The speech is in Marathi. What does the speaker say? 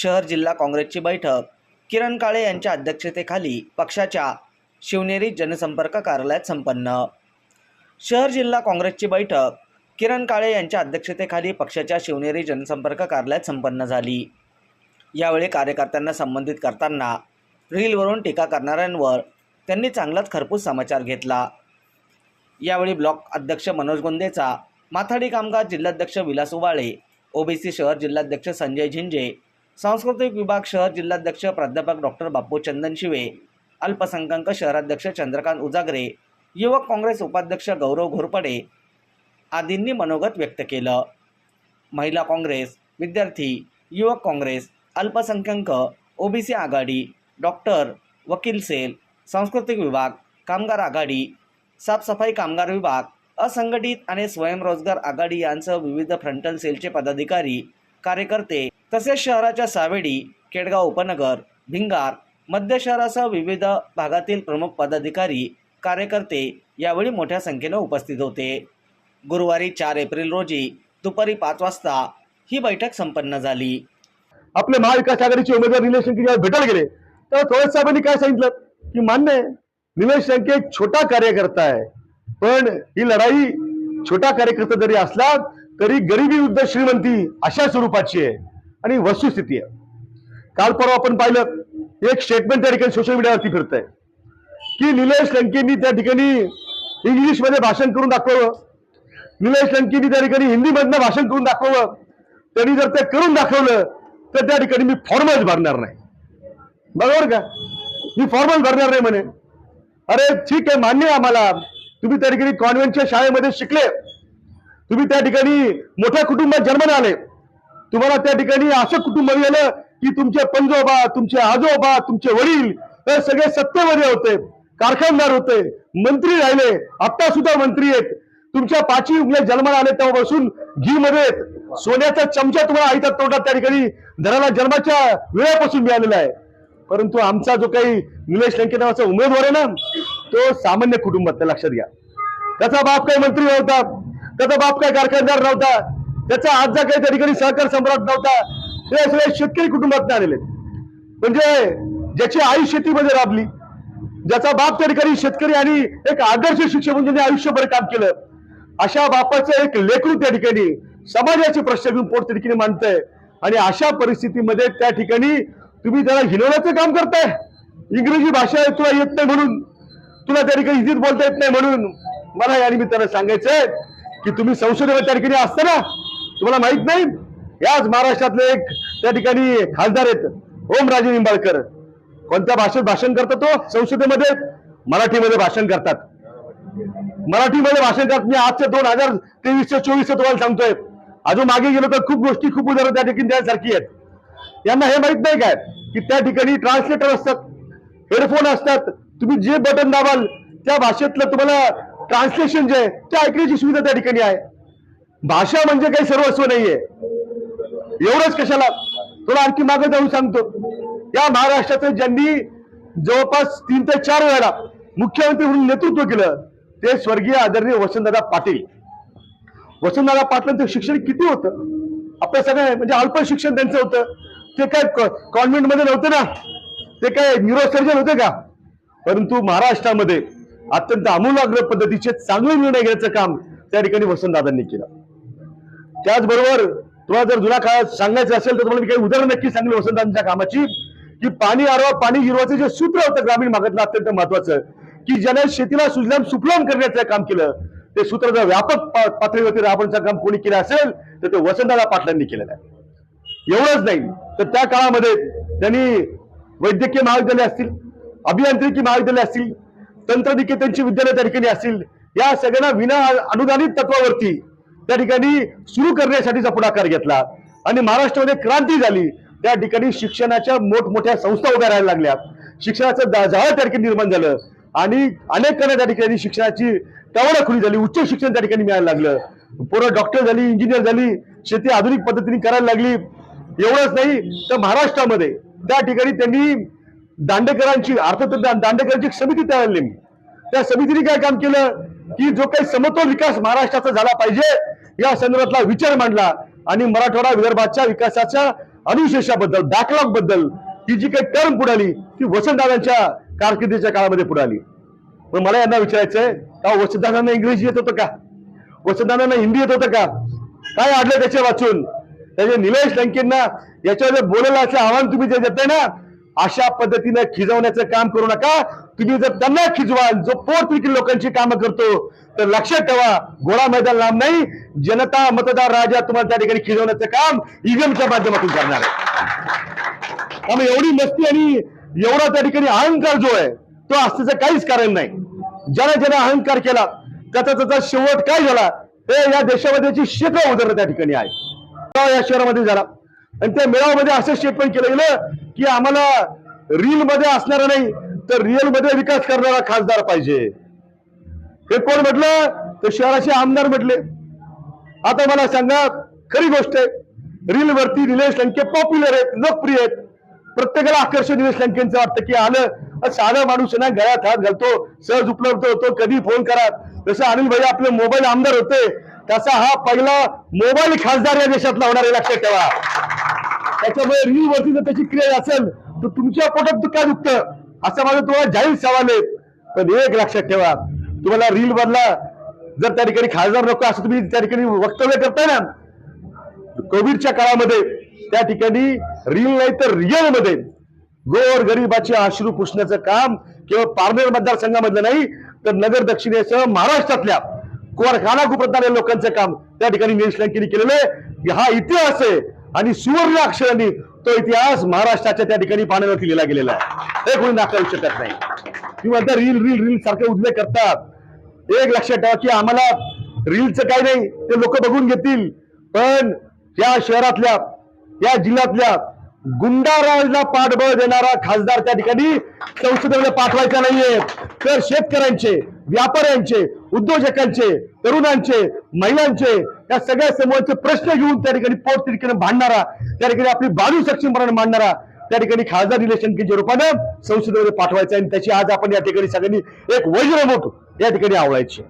शहर जिल्हा काँग्रेसची बैठक. किरण काळे यांच्या अध्यक्षतेखाली पक्षाच्या शिवनेरी जनसंपर्क कार्यालयात संपन्न. शहर जिल्हा काँग्रेसची बैठक. किरण काळे यांच्या अध्यक्षतेखाली पक्षाच्या शिवनेरी जनसंपर्क कार्यालयात संपन्न झाली. यावेळी कार्यकर्त्यांना संबंधित करताना रीलवरून टीका करणाऱ्यांवर त्यांनी चांगलाच खरपूस समाचार घेतला. यावेळी ब्लॉक अध्यक्ष मनोज गोंदेचा माथाडी कामगार जिल्हाध्यक्ष विलास उबाळे ओबीसी शहर जिल्हाध्यक्ष संजय झिंजे सांस्कृतिक विभाग शहर जिल्हाध्यक्ष प्राध्यापक डॉक्टर बापू चंदन शिवे अल्पसंख्याक शहराध्यक्ष चंद्रकांत उजागरे युवक काँग्रेस उपाध्यक्ष गौरव घोरपडे आदींनी मनोगत व्यक्त केलं. महिला काँग्रेस विद्यार्थी युवक काँग्रेस अल्पसंख्याक ओबीसी आघाडी डॉक्टर वकील सेल सांस्कृतिक विभाग कामगार आघाडी साफसफाई कामगार विभाग असंघटित आणि स्वयंरोजगार आघाडी यांसह विविध फ्रंटल सेलचे पदाधिकारी कार्यकर्ते तसेच शहराच्या सावेडी केडगाव उपनगर भिंगार मध्य शहरासह विविध भागातील प्रमुख पदाधिकारी कार्यकर्ते यावेळी मोठ्या संख्येनं उपस्थित होते. गुरुवारी चार एप्रिल रोजी दुपारी पाच वाजता ही बैठक संपन्न झाली. आपले महाविकास आघाडीचे उमेदवार निलेश लंके जेव्हा भेटायला गेले. तेव्हा थोरात साहेबांनी काय सांगितलं? की मान्य आहे निलेश लंके एक छोटा कार्यकर्ता आहे. पण ही लढाई छोटा कार्यकर्ता जरी असला तरी गरिबी विरुद्ध श्रीमंती अशा स्वरूपाची आहे. आणि वस्तुस्थिती आहे. काल परवा आपण पाहिलं एक स्टेटमेंट त्या ठिकाणी सोशल मीडियावरती फिरत आहे की निलेश लंकेंनी त्या ठिकाणी इंग्लिशमध्ये भाषण करून दाखवलं निलेश लंकेंनी त्या ठिकाणी हिंदीमधनं भाषण करून दाखवलं त्यांनी जर ते करून दाखवलं तर त्या ठिकाणी मी फॉर्मच भरणार नाही. बरोबर का? मी फॉर्मच भरणार नाही म्हणे. अरे ठीक आहे मान्य आम्हाला. तुम्ही त्या ठिकाणी कॉन्व्हेंटच्या शाळेमध्ये शिकले. तुम्ही त्या ठिकाणी मोठ्या कुटुंबात जन्माला आले. तुम्हाला त्या ठिकाणी असं कुटुंब मिळालं की तुमचे पंजोबा तुमचे आजोबा तुमचे वडील हे सगळे सत्तेमध्ये होते कारखानदार होते मंत्री राहिले. आता सुद्धा मंत्री आहेत. तुमच्या पाचवी उंगल्या जन्माला आले तेव्हापासून घी मध्ये सोन्याचा चमचा तुम्हाला आईचा तोंडात त्या ठिकाणी धराला जन्माच्या वेळापासून मिळालेला आहे. परंतु आमचा जो काही निलेश लंके नावाचा उमेदवार आहे ना तो सामान्य कुटुंबात लक्षात घ्या. त्याचा बाप काय मंत्री नव्हता त्याचा बाप काय कारखानदार नव्हता त्याचा आजचा काही त्या ठिकाणी सहकार सम्राट नव्हता. ते सगळे शेतकरी कुटुंबात आलेले म्हणजे ज्याची आई शेतीमध्ये राबली ज्याचा बाप त्या ठिकाणी शेतकरी आणि एक आदर्श शिक्षक म्हणून त्यांनी आयुष्यभर काम केलं अशा बापाचं एक लेकरू त्या ठिकाणी समाजाचे प्रश्न घेऊन पोट त्या ठिकाणी मांडतंय. आणि अशा परिस्थितीमध्ये त्या ठिकाणी तुम्ही त्याला हिनवण्याचं काम करताय. इंग्रजी भाषा तुला येत नाही म्हणून तुला त्या ठिकाणी हिंदीत बोलता येत नाही म्हणून मला या निमित्तानं सांगायचंय की तुम्ही संसदेमध्ये त्या ठिकाणी असताना तुम्हाला माहीत नाही? याच महाराष्ट्रातले एक त्या ठिकाणी खासदार आहेत ओमराजे निंबाळकर. कोणत्या भाषेत भाषण करतात तो? संसदेमध्ये मराठीमध्ये भाषण करतात. मराठीमध्ये भाषण करतात. मी आजच्या दोन हजार तेवीसच्या चोवीसच्या तुम्हाला सांगतोय. अजून मागे गेलो तर खूप गोष्टी खूप उदाहरण त्या ठिकाणी त्यासारखी आहेत. यांना हे माहीत नाही काय? की त्या ठिकाणी ट्रान्सलेटर असतात हेडफोन असतात. तुम्ही जे बटन दाबाल त्या भाषेतलं तुम्हाला ट्रान्सलेशन जे आहे ते ऐकण्याची सुविधा त्या ठिकाणी आहे. भाषा म्हणजे काही सर्वस्व नाहीये. एवढंच कशाला? तुला आणखी मागे जाऊन सांगतो. या महाराष्ट्राचं ज्यांनी जवळपास तीन ते चार वेळा मुख्यमंत्री म्हणून नेतृत्व केलं ते स्वर्गीय आदरणीय वसंतदादा पाटील. वसंतदादा पाटलांचं शिक्षण किती होतं? आपल्या सगळ्या म्हणजे अल्प शिक्षण त्यांचं होतं. ते काय कॉन्व्हेंटमध्ये नव्हते ना? ते काय न्यूरोसर्जन होते का? परंतु महाराष्ट्रामध्ये अत्यंत आमूलाग्र पद्धतीचे चांगले निर्णय घेण्याचं काम त्या ठिकाणी वसंतदादांनी केलं. त्याचबरोबर तुम्हाला जर जुना काळात सांगायचं असेल तर तुम्हाला मी काही उदाहरण नक्की सांगली वसंतांच्या कामाची की पाणी आरवा पाणी हिरवाचं जे सूत्र होतं ग्रामीण भागातलं अत्यंत महत्वाचं की ज्याने शेतीला सुजलाम सुफलाम करण्याचं काम केलं ते सूत्र जर व्यापक पातळीवरती राबवण्याचं काम कोणी केलं असेल तर ते वसंतदादा पाटलांनी केलेलं आहे. एवढंच नाही तर त्या काळामध्ये त्यांनी वैद्यकीय महाविद्यालय असतील अभियांत्रिकी महाविद्यालय असतील तंत्रनिकेतनची विद्यालय त्या ठिकाणी असतील या सगळ्यांना विना अनुदानित तत्वावरती त्या ठिकाणी सुरू करण्यासाठीचा पुढाकार घेतला. आणि महाराष्ट्रामध्ये क्रांती झाली. त्या ठिकाणी शिक्षणाच्या मोठमोठ्या संस्था उभ्या राहायला लागल्या. शिक्षणाचं जा- जाळं त्या ठिकाणी निर्माण झालं. आणि अनेकांना त्या ठिकाणी शिक्षणाची टवडा खुली झाली. उच्च शिक्षण त्या ठिकाणी मिळायला लागलं. पोरं डॉक्टर झाली इंजिनियर झाली शेती आधुनिक पद्धतीने करायला लागली. एवढंच नाही तर महाराष्ट्रामध्ये त्या ठिकाणी त्यांनी दांडेकरांची अर्थतज्ञ दांडेकरांची समिती तयार नेमली त्या समितीने काय काम केलं? की जो काही समतोल विकास महाराष्ट्राचा झाला पाहिजे या संदर्भातला विचार मांडला आणि मराठवाडा विदर्भाच्या विकासाच्या अनुशेषाबद्दल बॅकलॉगबद्दल ही जी काही टर्म पुढाली ती वसंतदादांच्या कारकिर्दीच्या काळामध्ये पुढाली पण मला यांना विचारायचंय का वसंतदादांना इंग्रजी येत होतं का? वसंतदादांना हिंदी येत होतं का? काय आडलं त्याच्या वाचून? त्याचे निलेश लंकेंना याच्यावर बोलायला असं आव्हान तुम्ही जे देताय ना अशा पद्धतीने खिजवण्याचं काम करू नका. तुम्ही जर त्यांना खिजवाल जो पोट लोकांची कामं करतो तर लक्षात ठेवा घोडा मैदान लांब नाही. जनता मतदार राजा तुम्हाला त्या ठिकाणी खिजवण्याचं काम ईव्हीएमच्या माध्यमातून करणार आहे. त्यामुळे एवढी मस्ती आणि एवढा त्या ठिकाणी अहंकार जो आहे तो असण्याचं काहीच कारण नाही. ज्याने ज्याने अहंकार केला त्याचा त्याचा शेवट काय झाला हे या देशामध्ये शेकडो उदाहरणं त्या ठिकाणी आहे. या शहरामध्ये झाला. आणि त्या मेळाव्यामध्ये असं स्टेटमेंट केलं गेलं की आम्हाला रील मध्ये असणारा नाही तर रिअलमध्ये विकास करणारा खासदार पाहिजे. हे कोण म्हटलं? तर शहराचे आमदार म्हटले. आता मला सांगा खरी गोष्ट आहे रील वरती निलेश लंके पॉप्युलर आहेत लोकप्रिय आहेत. प्रत्येकाला आकर्षण निलेश लंकेंचं वाटतं की आलं साधा माणूस ना गळ्यात हात घालतो सहज उपलब्ध होतो कधी फोन करा. जसं अनिल भाई आपले मोबाईल आमदार होते तसा हा पहिला मोबाईल खासदार या देशात लावणार आहे लक्षात ठेवा. त्याच्यामुळे रील वरती जर त्याची क्रिया असेल तर तुमच्या पोटात काय दुखतं? असं माझं तुम्हाला जाहीर सवाल आहे. पण एक लक्षात ठेवा तुम्हाला रील बदला जर त्या ठिकाणी खासदार नको असं तुम्ही त्या ठिकाणी वक्तव्य करताय ना कोविडच्या काळामध्ये त्या ठिकाणी रील नाही तर रिअलमध्ये गोर गरिबाचे अश्रू पुसण्याचं काम केवळ पारनेर मतदारसंघामधलं नाही तर नगर दक्षिणेसह महाराष्ट्रातल्या कोरखाना कुप्रताल्या लोकांचं काम त्या ठिकाणी निलेश लंकेने केलेलं आहे. की हा इतिहास आहे. आणि सुवर्ण अक्षरांनी तो इतिहास महाराष्ट्राच्या त्या ठिकाणी पाण्यावरती लिहिला गेलेला आहे. हे कोणी नाकारू शकत नाही. किंवा म्हणता रील रील रील सारखे उल्लेख करतात. एक लक्षात ठेवा की आम्हाला रीलचं काय नाही ते लोक बघून घेतील. पण या शहरातल्या या जिल्ह्यातल्या गुंडाराजला पाठबळ देणारा खासदार त्या ठिकाणी संसदेमध्ये पाठवायचा नाहीये. तर शेतकऱ्यांचे व्यापाऱ्यांचे उद्योजकांचे तरुणांचे महिलांचे या सगळ्या समूहाचे प्रश्न घेऊन त्या ठिकाणी पोट तिरकीने भांडणारा त्या ठिकाणी आपली बाजू सक्षमपणाने मांडणारा त्या ठिकाणी खासदार निलेशनकीच्या रूपानं संसदेमध्ये पाठवायचा आणि त्याची आज आपण या ठिकाणी सगळ्यांनी एक वज्रमूठ या ठिकाणी आवडायची